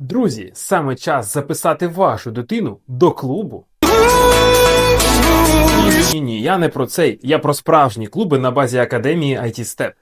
Друзі, саме час записати вашу дитину до клубу. Ні, ні, я не про цей, я про справжні клуби на базі академії IT Step.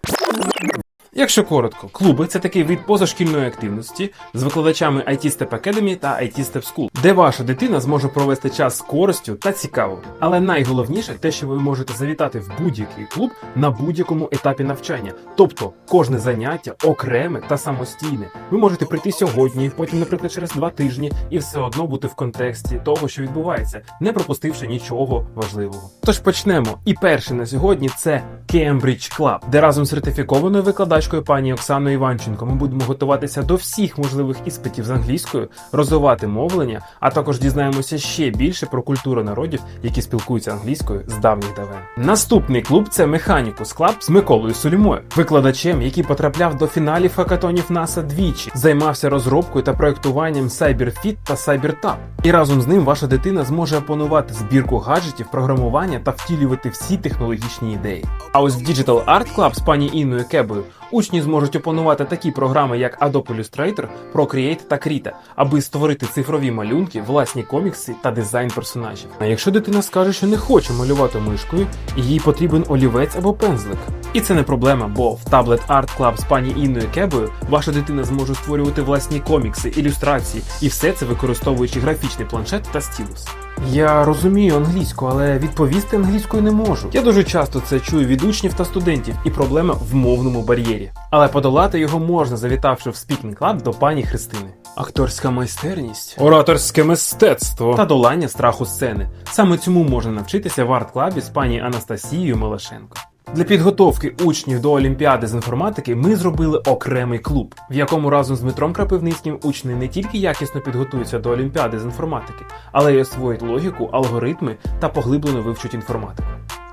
Якщо коротко, клуби це такий вид позашкільної активності з викладачами IT Step Academy та IT Step School, де ваша дитина зможе провести час з користю та цікаво. Але найголовніше те, що ви можете завітати в будь-який клуб на будь-якому етапі навчання. Тобто кожне заняття окреме та самостійне. Ви можете прийти сьогодні, потім, наприклад, через два тижні, і все одно бути в контексті того, що відбувається, не пропустивши нічого важливого. Тож почнемо. І перший на сьогодні це Cambridge Club, де разом з сертифікованою викладачкою пані Оксаною Іванченко ми будемо готуватися до всіх можливих іспитів з англійською, розвивати мовлення, а також дізнаємося ще більше про культуру народів, які спілкуються англійською з давніх давен. Наступний клуб це Mechanics Club з Миколою Солімою, викладачем, який потрапляв до фіналів хакатонів НАСА двічі, займався розробкою та проектуванням CyberFit та CyberTab. І разом з ним ваша дитина зможе опанувати збірку гаджетів, програмування та втілювати всі технологічні ідеї. А ось в Digital Art Club з пані Інною Кебою учні зможуть опанувати такі програми, як Adobe Illustrator, Procreate та Krita, аби створити цифрові малюнки, власні комікси та дизайн персонажів. А якщо дитина скаже, що не хоче малювати мишкою, їй потрібен олівець або пензлик. І це не проблема, бо в Tablet Art Club з пані Інною Кебою ваша дитина зможе створювати власні комікси, ілюстрації, і все це використовуючи графічний планшет та стілус. Я розумію англійську, але відповісти англійською не можу. Я дуже часто це чую від учнів та студентів, і проблема в мовному бар'єрі. Але подолати його можна, завітавши в Speaking Club до пані Христини. Акторська майстерність, ораторське мистецтво та долання страху сцени. Саме цьому можна навчитися в арт-клабі з пані Анастасією Мелашенко. Для підготовки учнів до Олімпіади з інформатики ми зробили окремий клуб, в якому разом з Дмитром Крапивницьким учні не тільки якісно підготуються до Олімпіади з інформатики, але й освоїть логіку, алгоритми та поглиблено вивчать інформатику.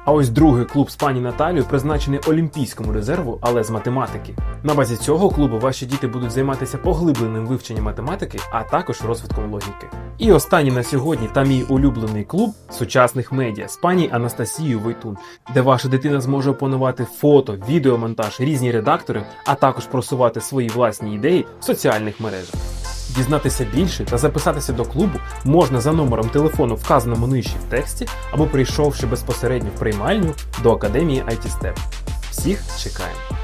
А ось другий клуб з пані Наталією призначений Олімпійському резерву, але з математики. На базі цього клубу ваші діти будуть займатися поглибленим вивченням математики, а також розвитком логіки. І останній на сьогодні та мій улюблений клуб сучасних медіа з пані Анастасією Войтун, де ваша дитина зможе опанувати фото, відеомонтаж, різні редактори, а також просувати свої власні ідеї в соціальних мережах. Дізнатися більше та записатися до клубу можна за номером телефону, вказаному нижче в тексті, або прийшовши безпосередньо в приймальню до Академії IT Step. Всіх чекаємо!